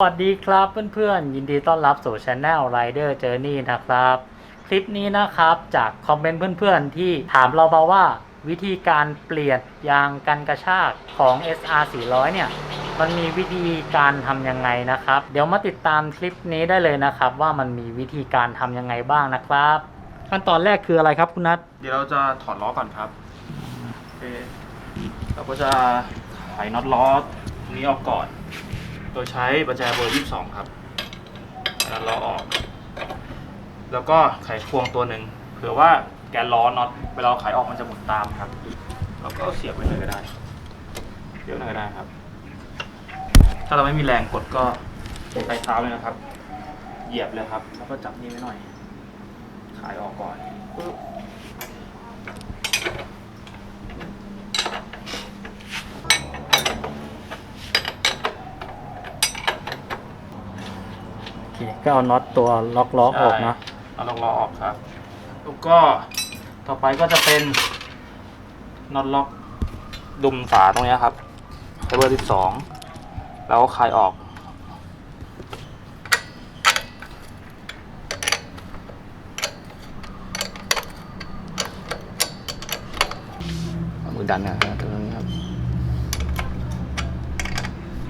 สวัสดีครับเพื่อนๆ ยินดีต้อนรับสู่ช anel Rider Journey นะครับ คลิปนี้นะครับจากคอมเมนต์เพื่อนๆ ที่ถามเรามาว่าวิธีการเปลี่ยนยางกันกระชากของ SR 400 เนี่ย มันมีวิธีการทำยังไงนะครับ เดี๋ยวมาติดตามคลิปนี้ได้เลยนะครับ ว่ามันมีวิธีการทำยังไงบ้างนะครับ ขั้นตอนแรกคืออะไรครับคุณนัทเดี๋ยวเราจะถอดล้อก่อนครับโอเคเราก็จะไขน็อตล้อตรงนี้ออกก่อน โดยใช้ประแจเบอร์22ครับไขน็อตล้อออก แล้วก็ไขควงตัวหนึ่งเผื่อว่าแกนล้อน็อตเวลาไขออกมันจะหมุนตามครับเราก็เสียบไว้เลยก็ได้เดี๋ยวหน่อยก็ได้ครับ ถ้าเราไม่มีแรงกดก็ใช้เท้าเลยนะครับ เหยียบเลยครับ แล้วก็จับนี่ไว้หน่อยขายออกก่อนปึ๊บ โอเค ก็เอาน็อตตัวล็อกล้อออกนะเอาลองล้อออกครับแล้วก็ต่อไปก็จะเป็นน็อตล็อกดุมฝาตรงเนี้ยครับไฟเบอร์ที่สองแล้วก็คลายออกเอามือดันนะครับตรงนี้ครับ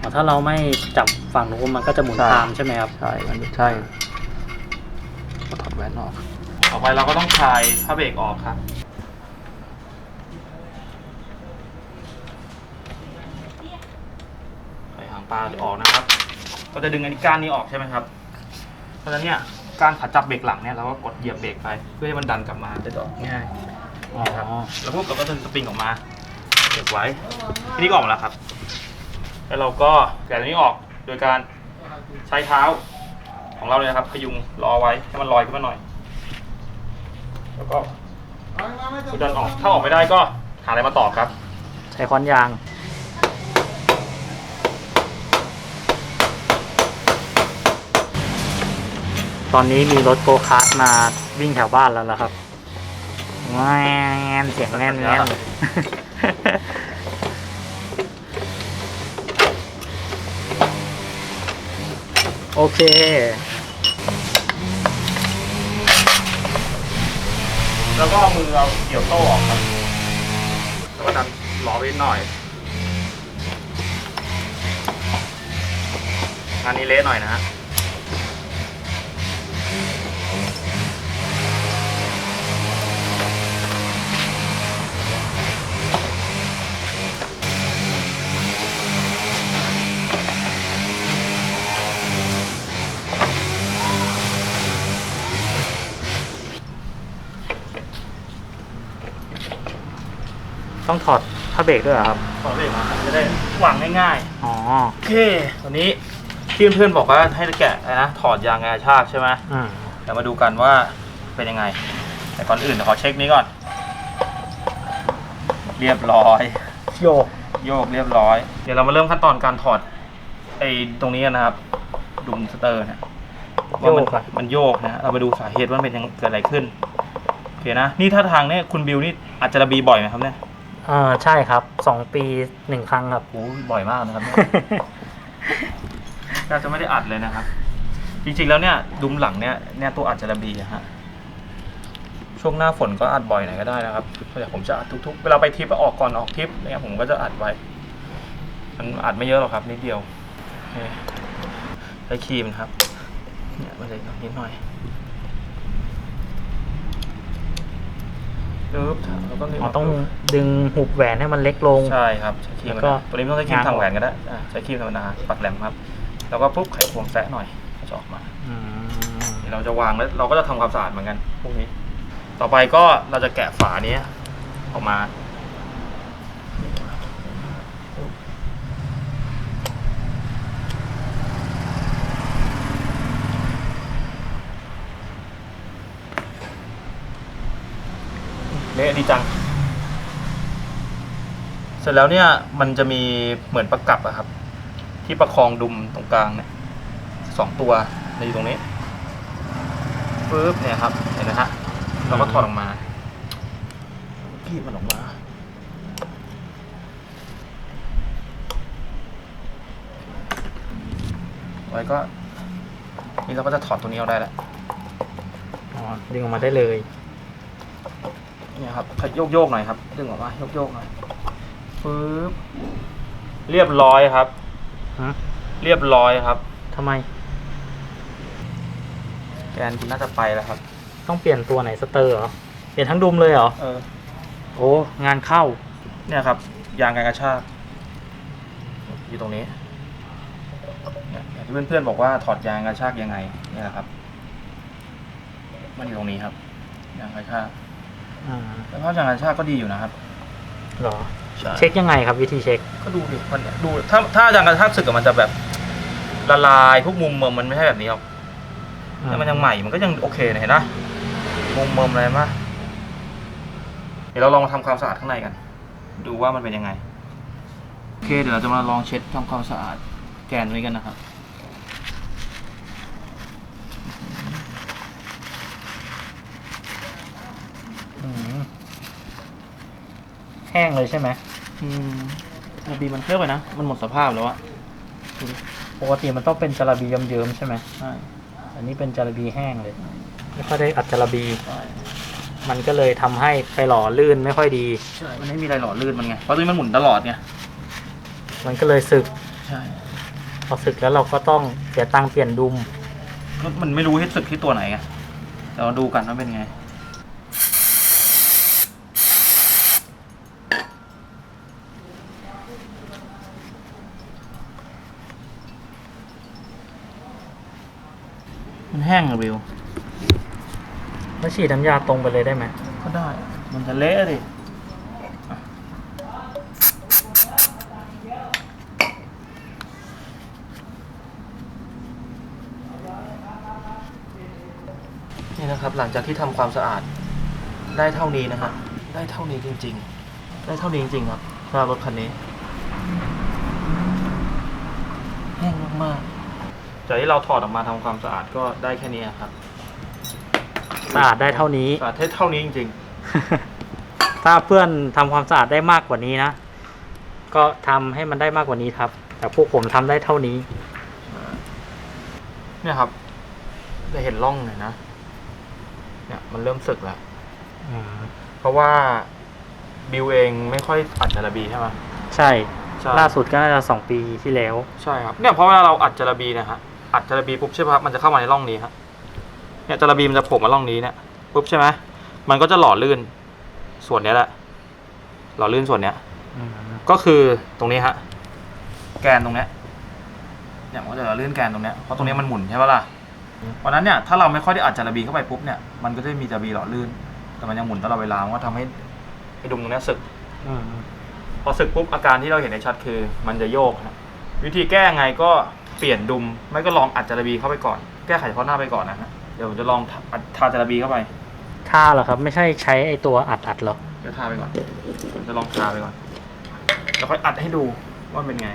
อ๋อถ้าเราไม่จับฝั่งนู้นมันก็จะหมุนใช่ ตามใช่ไหมครับ ใช่มันใช่ก็ถอดแว่นออก ต่อไปเราก็ต้องคลายผ้าเบรกออกครับใส่หางปลาออกนะครับ ก็จะดึงอันนี้ก้านนี้ออกใช่ไหมครับ เพราะฉะนั้นเนี่ยการขาจับเบรกหลังเนี่ยเราก็กดเหยียบเบรกไปเพื่อให้มันดันกลับมาจะออกง่ายอ๋อแล้วพวกเราก็ดึงสปริงออกมาเก็บไว้ ทีนี้ก็ออกมาแล้วครับ แล้วเราก็แกะตัวนี้ออกโดยการใช้เท้าของเราเลยนะครับ พยุงรอไว้ให้มันลอยขึ้นมาหน่อย แล้วก็กดดันออกถ้าออกไม่ได้ก็หาอะไรมาต่อครับ ใช้ค้อนยางตอนนี้มีรถโกคาร์ทมาวิ่งแถวบ้านแล้วล่ะครับแงนเสียงแน่นแน่น โอเค แล้วก็เอามือเราเกี่ยวโต้ออกครับแล้วก็ดันล้อไปหน่อยงานนี้เละหน่อยนะฮะ ต้องถอดผ้าเบรกด้วยเหรอครับ ขอเบรกมาครับจะได้วางง่ายอ๋อๆโอเควันนี้ที่เพื่อนๆบอกว่าให้แกะอะไรนะถอดยางแอร์ชากใช่ไหมอืมเดี๋ยวมาดูกันว่าเป็นยังไง แต่ก่อนอื่นเดี๋ยวขอเช็คนี้ก่อน เรียบร้อย โยกโยกเรียบร้อย เดี๋ยวเรามาเริ่มขั้นตอนการถอดไอ้ตรงนี้กันนะครับ ดุมสเตอร์เนี่ยว่ามันโยกอะมันโยกนะเรามาดูสาเหตุว่ามันเป็นยังเกิดอะไรขึ้นโอเคนะนี่ถ้าทางเนี่ยคุณบิวนี่อาจจะระบีบ่อยไหมครับเนี่ย อ่าใช่ครับสองปีหนึ่งครั้งครับ โอ้บ่อยมากนะครับเนี่ยเราจะไม่ได้อัดเลยนะครับ จริงๆแล้วเนี่ยดุมหลังเนี่ยเนี่ยตัวอัดจะระบีอะฮะช่วงหน้าฝนก็อัดบ่อยหน่อยก็ได้นะครับเดี๋ยวผมจะอัดทุกๆ เวลาไปทริปออกก่อนออกทริปเนี่ยผมก็จะอัดไว้ มันอัดไม่เยอะหรอกครับนิดเดียวโอเคใช้ครีมนะครับ เนี่ยมันจะนิดหน่อย ปึ๊บแล้วก็นี่อ๋อต้องดึงหุบแหวนให้มันเล็กลง ใช่ครับใช้ครีมแล้วก็ก็ตัวนี้ไม่ต้องใช้ครีมง้างทางแหวนก็ได้อ่าใช้ครีมธรรมดาปักแหลมครับ แล้วก็ปุ๊บไขควงแซะหน่อยก็จะออกมาอืมเดี๋ยวเราจะวางแล้วเราก็จะทำความสะอาดเหมือนกันพวกนี้ ต่อไปก็เราจะแกะฝานี้ออกมา เละดีจัง เสร็จแล้วเนี่ยมันจะมีเหมือนประกับอะครับ ที่ประคองดุมตรงกลางเนี่ยสองตัวในอยู่ตรงนี้ปึ๊บเนี่ยครับเห็นไหมฮะเราก็ถอดออกมากีบมันออกมาไว้ก็นี่เราก็จะถอดตัวนี้เอาได้แล้วอ๋อดึงออกมาได้เลย เนี่ยครับโยกโยกๆหน่อยครับ ดึงออกมาโยกโยกๆหน่อยปึ๊บเรียบร้อยครับ ฮะเรียบร้อยครับ ทำไม แกนคุณน่าจะไปแล้วครับ ต้องเปลี่ยนตัวไหนสเตอร์เหรอ เปลี่ยนทั้งดุมเลยเหรอ เออ โอ้ งานเข้า เนี่ยครับ ยางการกระชากอยู่ตรงนี้เนี่ยอย่างที่เพื่อนๆบอกว่าถอดยางกระชากยังไง เนี่ยนะครับ มันอยู่ตรงนี้ครับ ยางกระชาก อ่าแล้วก็ยางกระชากก็ดีอยู่นะครับเหรอใช่เช็คยังไงครับวิธีเช็ค ก็ดูดิมันดูถ้าถ้ายางกระชากสึกอะมันจะแบบละลายพวกมุมเมิมมันไม่ใช่แบบนี้หรอกแต่มันยังใหม่มันก็ยังโอเคนะเห็นนะมุมเมิมอะไรมาเดี๋ยวเราลองมาทำความสะอาดข้างในกัน ดูว่ามันเป็นยังไง โอเค เดี๋ยวเราจะมาลองเช็ดทำความสะอาดแกนนี้กันนะครับ แห้งเลยใช่ไหมอืมจาระบีมันเคลือบไปนะ มันหมดสภาพแล้วอะปกติมันต้องเป็นจาระบีเยิ้มๆใช่ไหมใช่อันนี้เป็นจาระบีแห้งเลย ไม่ค่อยได้อัดจาระบี ใช่มันก็เลยทำให้ไปหล่อลื่นไม่ค่อยดี ใช่มันไม่มีอะไรหล่อลื่นมันไง เพราะตัวนี้มันหมุนตลอดไง มันก็เลยสึก ใช่พอสึกแล้วเราก็ต้องเสียตังค์เปลี่ยนดุม ก็มันไม่รู้ให้สึกที่ตัวไหนไงเดี๋ยวเราดูกันว่าเป็นไง มันแห้งอะวิว แล้วฉีดน้ำยาตรงไปเลยได้ไหมก็ได้ มันจะเละดิอะนี่นะครับ หลังจากที่ทำความสะอาดได้เท่านี้นะครับ ได้เท่านี้จริง ๆ ได้เท่านี้จริงๆครับสำหรับรถคันนี้ แห้งมากๆ จากที่เราถอดออกมาทำความสะอาดก็ได้แค่นี้ครับสะอาดได้เท่านี้ สะอาดได้เท่านี้จริง ถ้าเพื่อนทำความสะอาดได้มากกว่านี้นะ ก็ทำให้มันได้มากกว่านี้ครับ แต่พวกผมทำได้เท่านี้ ๆ เนี่ยครับจะเห็นร่องหน่อยนะ เนี่ยมันเริ่มสึกแล้ว อืมเพราะว่าบิวเองไม่ค่อยอัดจาระบีใช่ไหมใช่ ใช่ล่าสุดก็น่าจะสองปีที่แล้ว ใช่ครับ เนี่ยเพราะเวลาเราอัดจาระบีเนะฮะ อัดจาระบีปุ๊บใช่ไหมครับมันจะเข้ามาในร่องนี้ครับเนี่ยจาระบีมันจะโผล่มาร่องนี้เนี่ยปุ๊บใช่ไหมมันก็จะหล่อลื่น ส่วนเนี้ยแหละ หล่อลื่นส่วนเนี้ยอืมก็คือตรงนี้ฮะแกนตรงเนี้ยเนี่ยมันก็จะลื่นแกนตรงเนี้ยเพราะตรงเนี้ยมันหมุนใช่ปะล่ะวันนั้นเนี่ยถ้าเราไม่ค่อยได้อัดจาระบีเข้าไปปุ๊บเนี่ยมันก็จะมีจาระบีหล่อลื่น แต่มันยังหมุนตลอดเวลามันก็ทำให้ไอ้ดุมตรงเนี้ยสึกอืมพอสึกปุ๊บอาการที่เราเห็นในชัดคือ มันจะโยกฮะวิธีแก้ไงก็เปลี่ยนดุม ไม่ก็ลองอัดจาระบีเข้าไปก่อน แก้ไขเฉพาะหน้าไปก่อนนะฮะ เดี๋ยวผมจะลองอัดทาจาระบีเข้าไป ท่าเหรอครับ ไม่ใช่ใช้ไอตัวอัดอัดเหรอ เดี๋ยวทาไปก่อนผมจะลองทาไปก่อน แล้วค่อยอัดให้ดูว่าเป็นไง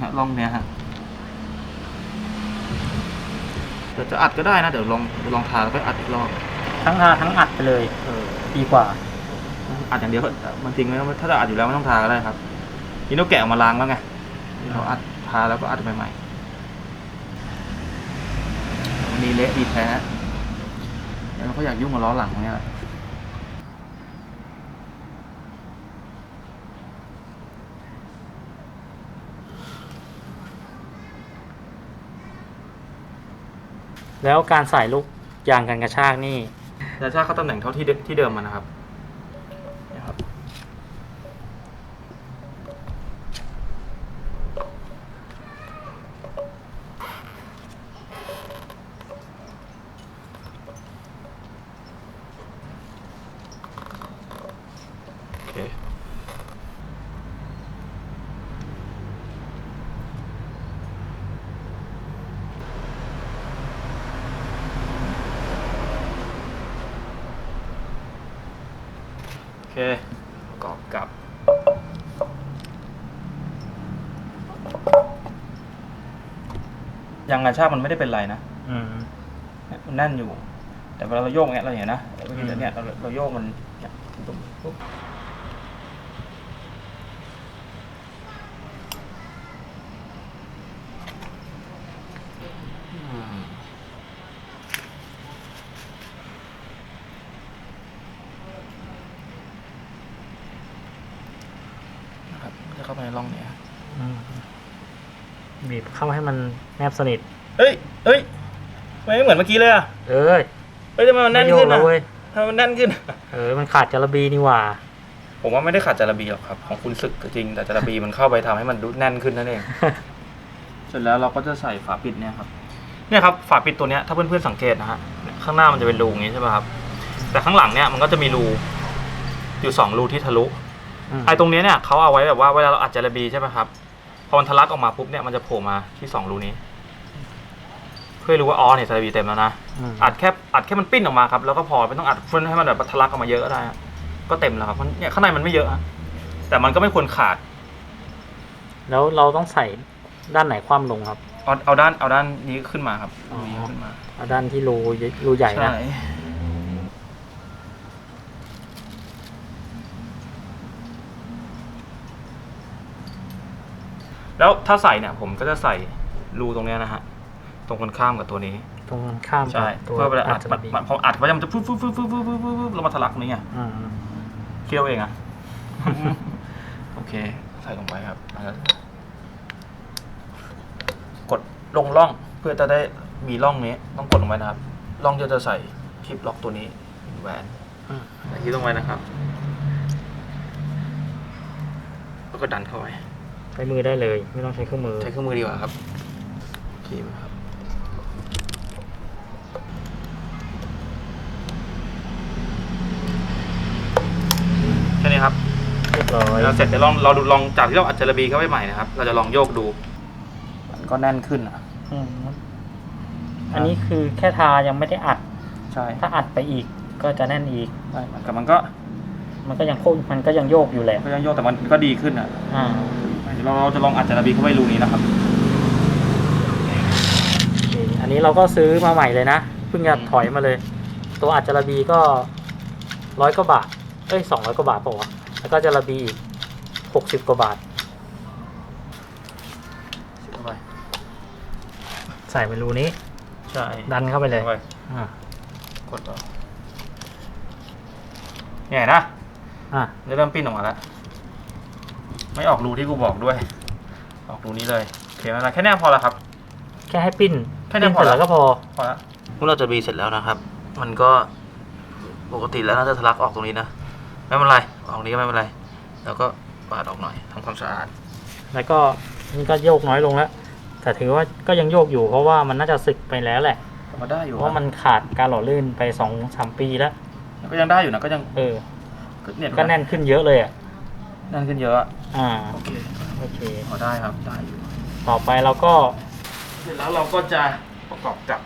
ฮะลองเนี้ยฮะเดี๋ยวจะอัดก็ได้นะ เดี๋ยวลองเดี๋ยวลองทาแล้วค่อยอัดอีกรอบ ทั้งทาทั้งอัดไปเลยเออ ดีกว่า อัดอย่างเดียวก็มันทิ้งไว้แล้วถ้าจะอัดอยู่แล้วไม่ต้องทาก็ได้ครับนี่เราแกะออกมาล้างแล้วไงนี่เราอัด ทาแล้วก็อัดใหม่ๆวันนี้เละดีแท้แล้วเราก็อยากยุ่งกับล้อหลังเนี่ยแหละแล้วการใส่ลูกยางกันกระชากนี่ยาชากเข้าตำแหน่งเท่าที่เดิที่เดิมมันนะครับเนี่ยครับ โอเคโอเคประกอบกับยางกระชากมันไม่ได้เป็นไรนะอืมเนี่ยมันแน่นอยู่ แต่เวลาเราโยกอย่างเงี้ยเราเห็นนะเมื่อกี้อืมเนี่ยเราเราโยกมันเนี่ยปุ๊บปุ๊บ บีบ เข้าให้มันแนบสนิท เฮ้ยเฮ้ยทำไมไม่เหมือนเมื่อกี้เลยอะเอ้ยเฮ้ยทำไมมันแน่นไม่โยขึ้กนแล้อะวเว้ยทำไมมันแน่นขึ้น เออ มันขาดจารบีนี่หว่า ผมว่าไม่ได้ขาดจารบีหรอกครับ ของคุณศึกก็จริง แต่จารบีมันเข้าไปทำให้มันดูแน่นขึ้นนั่นเองเสร็จแล้วเราก็จะใส่ฝาปิดเนี่ยครับ เนี่ยครับฝาปิดตัวเนี้ยถ้าเพื่อนๆสังเกตนะฮะเนี่ยข้างหน้ามันจะเป็นรูอย่างนี้ใช่ไหมครับ แต่ข้างหลังเนี่ยมันก็จะมีรูอยู่สองรูที่ทะลุไอ้ตรงเนี้ยเนี่ยเขาเอาไว้แบบว่าเวลาเราอัดจารบีใช่ไหมครับ พอมันทะลักออกมาปุ๊บเนี่ยมันจะโผล่มาที่สองรูนี้ เพื่อให้รู้ว่าอ๋อเนี่ยจารบีเต็มแล้วนะมอัดแค่อัดแค่มันปิ้นออกมาครับแล้วก็พอไม่ต้องอัดเพื่อให้มันแบบทะลักออกมาเยอะก็ได้ฮะก็เต็มแล้วครับมันเนี่ยข้างในมันไม่เยอะฮะแต่มันก็ไม่ควรขาดแล้วเราต้องใส่ด้านไหนคว่ำลงครับ เอาเอาด้านเอาด้านนี้ขึ้นมาครับอ๋อนี้ขึ้นมาเอาด้านที่รูรูใหญ่นะ แล้วถ้าใส่เนี่ยผมก็จะใส่รูตรงเนี้ยนะฮะ ตรงกันข้ามกับตัวนี้ ตรงข้ามกับใช่ตัวเพื่อเวลาอัดจามันระบีมันพออัดไว้มันจะปุ๊บปุ๊บปุ๊บปุ๊บปุ๊บปุ๊บปุ๊บแล้วมาทะลักตรงนี้ไงอืมคิดเอาเองอะโอเค ใส่ลงไปครับแล้วก็กดลงร่องเพื่อจะได้มีร่องนี้ต้องกดลงไปนะครับร่องที่จะใส่คลิปล็อกตัวนี้แหวนอืมใส่คลิปลงไปนะครับ แล้วก็ดันเข้าไป ใช้มือได้เลย ไม่ต้องใช้เครื่องมือ ใช้เครื่องมือดีกว่าครับครีมครับ แค่นี้ครับเรียบร้อยแล้วเสร็จเดี๋ยวลองเราดูลองจากที่เราอัดจารบีเข้าไปใหม่นะครับ เราจะลองโยกดู มันก็แน่นขึ้นอะ อืมอันนี้คือแค่ทายังไม่ได้อัด ใช่ถ้าอัดไปอีกก็จะแน่นอีก ใช่มันก็มันก็ มันก็ยังโคมันก็ยังโยกอยู่แหละ ก็ยังโยกแต่มันก็ดีขึ้นอะ อ่าเดี๋ยวเราเราจะลองอัดจารบีเข้าไปรูนี้นะครับโอเคอันนี้เราก็ซื้อมาใหม่เลยนะ เพิ่งจะถอยมาเลย ตัวอัดจารบีก็ร้อยกว่าบาท เอ้ยสองร้อยกว่าบาทเปล่าวะแล้วก็จารบีอีกหกสิบกว่าบาทเข้าไปใส่ไปรูนี้ ใช่ดันเข้าไปเลยเข้าไปอ่ากดต่อเนี่ยนะ อะเริ่มปิ้นออกมาแล้ว ไม่ออกรูที่กูบอกด้วย ออกรูนี้เลยโอเคไหมล่ะแค่นี้พอแล้วครับ แค่ให้ปิ้นแค่นี้ปิ้นพอเสร็จแล้แล้ววก็พอ พอแล้วเมื่อเราจะบีเสร็จแล้วนะครับ มันก็ปกติแล้วน่าจะทะลักออกตรงนี้นะ ไม่เป็นไร ออกตรงนี้ก็ไม่เป็นไร แล้วก็ปาดออกหน่อยทำความสะอาด แล้วก็นี่ก็โยกน้อยลงแล้ว แต่ถือว่าก็ยังโยกอยู่เพราะว่ามันน่าจะสึกไปแล้วแหละมาได้อยู่เพราะมันขาดการหล่อลื่นไปสองสามปีแล้ว ก็ยังได้อยู่นะก็ยังเออเนี่ยก็แน่นขึ้นเยอะเลยอะแน่นขึ้นเยอะอะอ่าโอเคโอเค พอได้ครับได้อยู่ต่อไปเราก็เสร็จแล้วเราก็จะประกอบกับ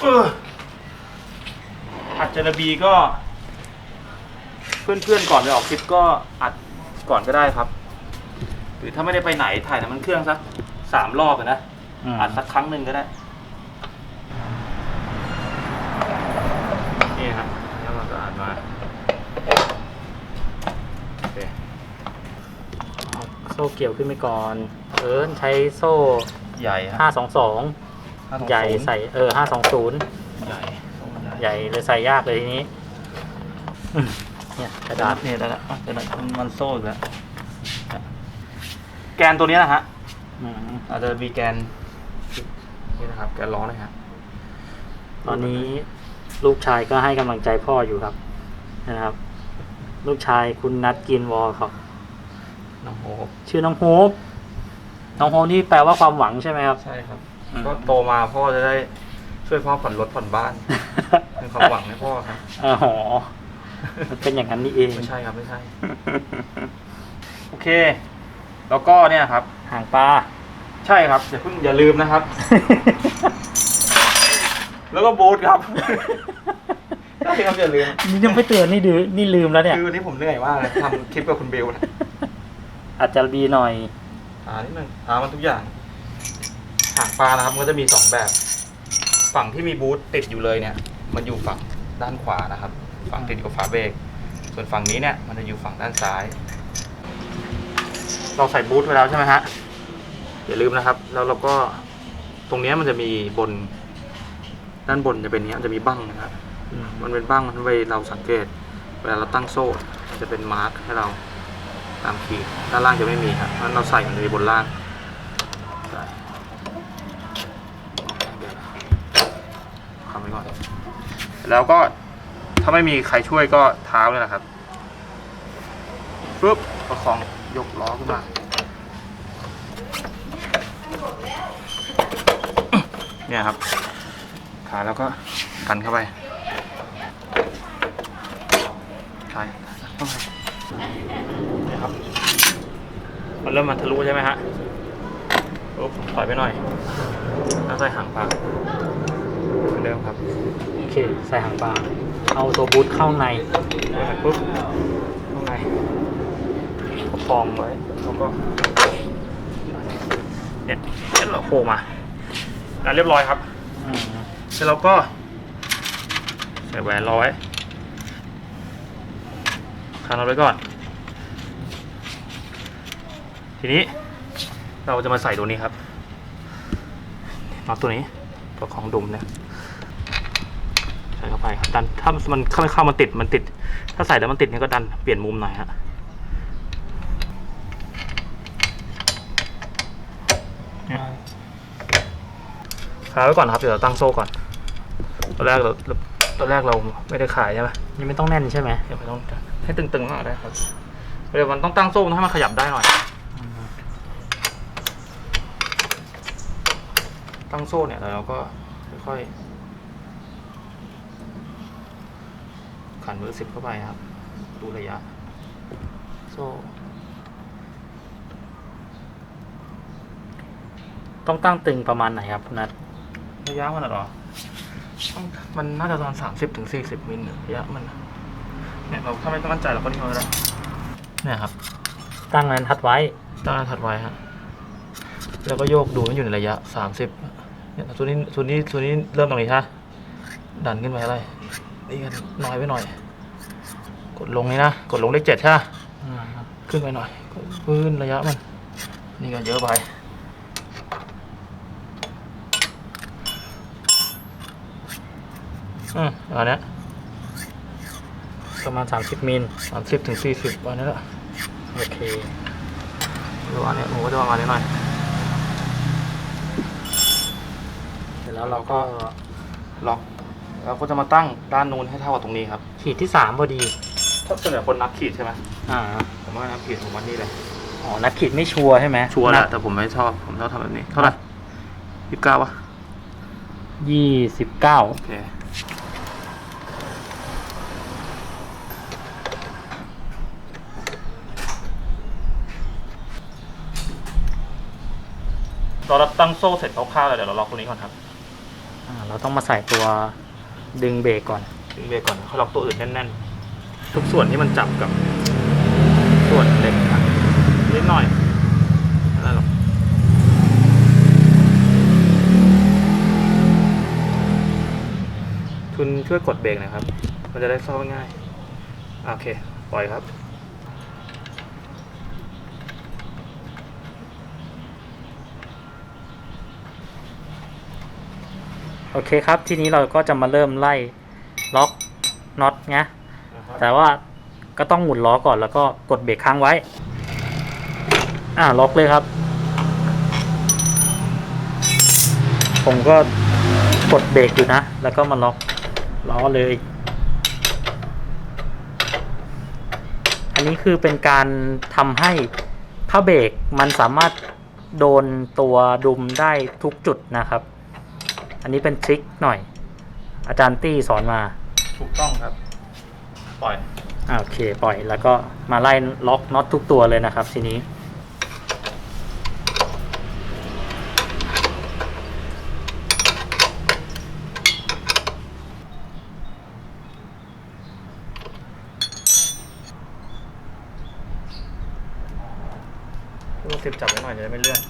เอออัดจารบีก็ เพื่อนๆก่อนไปออกคลิปก็อัดก่อนก็ได้ครับ หรือถ้าไม่ได้ไปไหนถ่ายน้ำมันเครื่องสักสามรอบอะนะอืมอัดสักครั้งหนึ่งก็ได้ นี่ครับแล้วเราก็อัดมาโอเค เอาโซ่เกี่ยวขึ้นไปก่อน เอิญใช้โซ่ ใหญ่ฮะห้าสองสอง520ใหญ่ใส่เออห้าสองศูนย์ใหญ่โซ่ใหญ่ใหญ่เลยใส่ยากเลยทีนี้อืมเนี่ยกระดาษเนี่ยได้แล้วอะเดี๋ยวนะมันมันโซ่อีกแล้วแกนตัวนี้นะฮะ อืมอาจจะมีแกนนี่นะครับ แกนล้อเลยฮะตอนนี้ลูกชายก็ให้กำลังใจพ่ออยู่ครับนะครับ ลูกชายคุณนัดกินวอลครับ น้องโฮปชื่อน้องโฮปน้องโฮปนี่แปลว่าความหวังใช่ไหมครับ ใช่ครับ อืม ก็โตมาพ่อจะได้ช่วยพ่อผ่อนรถผ่อนบ้าน เป็นความหวังให้พ่อครับอ๋อมันเป็นอย่างนั้นนี่เอง ไม่ใช่ครับไม่ใช่ โอเค แล้วก็เนี่ยครับหางปลา ใช่ครับอย่าเพิ่งอย่าลืมนะครับ แล้วก็บูทครับ ใช่ครับอย่าลืมนี่ยังไม่เตือนนี่ดื้อนี่ลืมแล้วเนี่ย คือวันนี้ผมเหนื่อยมากเลยทำคลิปกับคุณเบลนะ อาจจะบีหน่อย หานิดนึงหามันทุกอย่างหางปลานะครับมันก็จะมีสองแบบ ฝั่งที่มีบูทติดอยู่เลยเนี่ย มันอยู่ฝั่งด้านขวานะครับ ฝั่งติดกับฝาเบรกส่วนฝั่งนี้เนี่ยมันจะอยู่ฝั่งด้านซ้าย เราใส่บูทไว้แล้วใช่ไหมฮะอย่าลืมนะครับ แล้วเราก็ตรงเนี้ยมันจะมีบน ด้านบนจะเป็นเนี้ยมันจะมีบั้งนะครับ มันเป็นบ้างมันไว้เราสังเกต เวลาเราตั้งโซ่มันจะเป็นมาร์กให้เรา ตามขีดด้านล่างจะไม่มีครับเพราะเราใส่มันมีบนล่างทำไปก่อน แล้วก็ถ้าไม่มีใครช่วยก็เท้าเลยนะครับปุ๊บประคองยกล้อขึ้นมาเนี่ยครับ ขาแล้วก็กันเข้าไปใช่เข้าไป นี่ยครับ มันเริ่มมันทะลุใช่ไหมฮะปุ๊บถอยไปหน่อยแล้วใส่หางปลาเหมือนเดิมครับ โอเค ใส่หางปลา เอาตัวบูทเข้าในปุ๊บข้างในประคองไว้แล้วก็ เนี่ยเนี่ยเราโผล่มาอะเรียบร้อยครับอืมเสร็จแล้วก็ ใส่แหวนรอไว้คานเอาไว้ก่อน ทีนี้เราจะมาใส่ตัวนี้ครับน็อตตัวนี้ตัวของดุมเนี่ยใส่เข้าไปครับดันถ้ามันเข้าไม่เข้ามันติดมันติด ถ้าใส่แล้วมันติดเนี่ยก็ดันเปลี่ยนมุมหน่อยฮะเนี่ยคาไว้ก่อนครับเดี๋ยวเราตั้งโซ่ก่อนตอนแรกเราตอนแรกเราไม่ได้ขายใช่ไหมยังไม่ต้องแน่นใช่ไหมเดี๋ยวไม่ต้องให้ตึงๆหน่อยได้ครับเดี๋ยวมันต้องตั้งโซ่ให้มันขยับได้หน่อย ตั้งโซ่เนี่ยแล้วเราก็ค่อยๆขันมือสิบเข้าไปครับ ดูระยะ โซ่ ต้องตั้งตึงประมาณไหนครับคุณนัทระยะมันอะเหรอต้องมันน่าจะประมาณสามสิบถึงสี่สิบมิลระยะมัน เนี่ยเราถ้าไม่มั่นใจเราก็นี่เอาไปได้เนี่ยครับ ตั้งนั้นทัดไว้ ตั้งอันถัดไว้ฮะ แล้วก็โยกดูให้อยู่ในระยะสามสิบ เนี่ยส่วนนี้ส่วนนี้ส่วนนี้เริ่มตรงนี้ฮะดันขึ้นไปอะไรนี่กันน้อยไปหน่อย กดลงนี่นะ กดลงเลขเจ็ดใช่ปะอืมครับขึ้นไปหน่อยกดขึ้นระยะมัน นี่ก็เยอะไปอืมอันเนี้ยประมาณ 30 มิลสามสิบถึงสี่สิบวันนี้แหละโอเคประมาณเนี้ยผมก็จะประมาณนี้หน่อย เสร็จ แล้วเราก็ล็อกแล้วก็จะมาตั้งด้านนู้นให้เท่ากับตรงนี้ครับขีดที่3พอดีถ้าส่วนใหญ่คนนับขีดใช่ไหมอ่าผมว่านับขีดผมว่านี่เลยอ๋อนักขีดไม่ชัวร์ใช่ไหมชัวร์แหละนับแต่ผมไม่ชอบผมชอบทำแบบนี้ เท่าไหร่ยี่สิบเก้าวะยี่สิบเก้าโอเคเรารับตั้งโซ่เสร็จคร่าวๆแล้วเดี๋ยวเราล็อกตัวนี้ก่อนครับอ่า เราต้องมาใส่ตัวดึงเบรกก่อน ดึงเบรกก่อนค่อยล็อกตัวอื่นแน่นๆ ทุกส่วนที่มันจับกับ ส่วนเหล็กนะนิดหน่อยไม่ได้หรอกทุนช่วยกดเบรกนะครับ มันจะได้เข้าง่าย โอเค ปล่อยครับ โอเคครับ ทีนี้เราก็จะมาเริ่มไล่ล็อกน็อตนะแต่ว่าก็ต้องหมุนล้อก่อนแล้วก็กดเบรกค้างไว้ อ่าล็อกเลยครับ ผมก็กดเบรกอยู่นะ แล้วก็มาล็อกล้อเลย อันนี้คือเป็นการทำให้ผ้าเบรกมันสามารถโดนตัวดุมได้ทุกจุดนะครับ อันนี้เป็นทริคหน่อย อาจารย์ตี้สอนมาถูกต้องครับ ปล่อย อ่าโอเค ปล่อยแล้วก็มาไล่ล็อกน็อตทุกตัวเลยนะครับ ทีนี้ ลูกสิบจับไว้หน่อยจะได้ไม่เลื่อน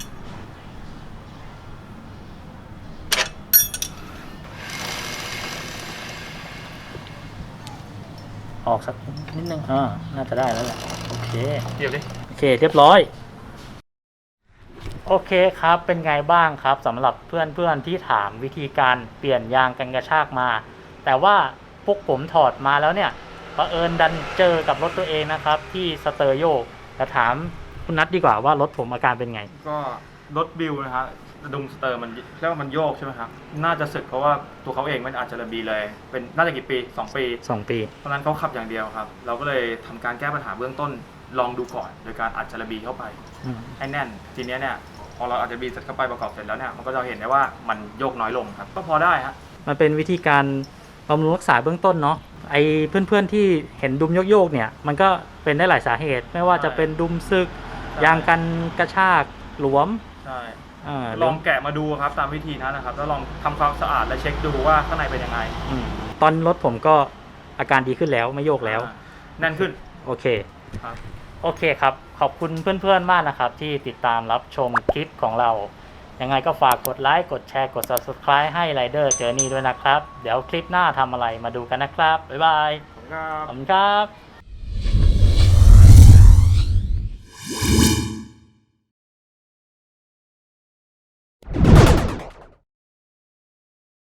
ออกสักนิดนึงอ่าน่าจะได้แล้วแหละโอ เคเดี๋ยวดิโอเคเรียบร้อย โอเคครับเป็นไงบ้างครับสำหรับเพื่อนๆที่ถามวิธีการเปลี่ยนยางกันกระชากมา แต่ว่าพวกผมถอดมาแล้วเนี่ยประเอิญดันเจอกับรถตัวเองนะครับ ที่สเตอร์โยกแต่ถามคุณนัทดีกว่าว่ารถผมอาการเป็นไง ก็รถบิวนะฮะดุมสเตอร์มันเรียกว่ามันโยกใช่ไหมครับ น่าจะสึกเพราะว่าตัวเขาเองมันอาจจะระบีเลย เป็นน่าจะกี่ปี 2 ปีสองปี เพราะฉะนั้นเขาขับอย่างเดียวครับ เราก็เลยทำการแก้ปัญหาเบื้องต้น ลองดูก่อนโดยการอัดจาระบีเข้าไปอืม ให้แน่น ทีเนี้ยเนี่ยพอเราอัดจาระบีเสร็จเข้าไปประกอบเสร็จแล้วเนี่ยมันก็จะเห็นได้ว่ามันโยกน้อยลงครับก็พอได้ฮะ มันเป็นวิธีการบำรุงรักษาเบื้องต้นเนาะไอเพื่อนๆที่เห็นดุมโยกๆเนี่ย มันก็เป็นได้หลายสาเหตุ ไม่ว่าจะเป็นดุมซึกยางกันกระชากหลวมใช่อ่าลองแกะมาดูครับตามวิธีนั้นนะครับแล้วลองทำความสะอาดและเช็คดูว่าข้างในเป็นยังไงอืมตอนรถผมก็อาการดีขึ้นแล้วไม่โยกแล้วอ่าแน่นขึ้นโอเค ครับ โอเคครับ ขอบคุณเพื่อนๆมากนะครับ ที่ติดตามรับชมคลิปของเรา ยังไงก็ฝากกดไลค์ กดแชร์ กด Subscribe ให้ Rider Journey ด้วยนะครับ เดี๋ยวคลิปหน้าทำอะไรมาดูกันนะครับ บ๊ายบายขวับ ขอบคุณครับ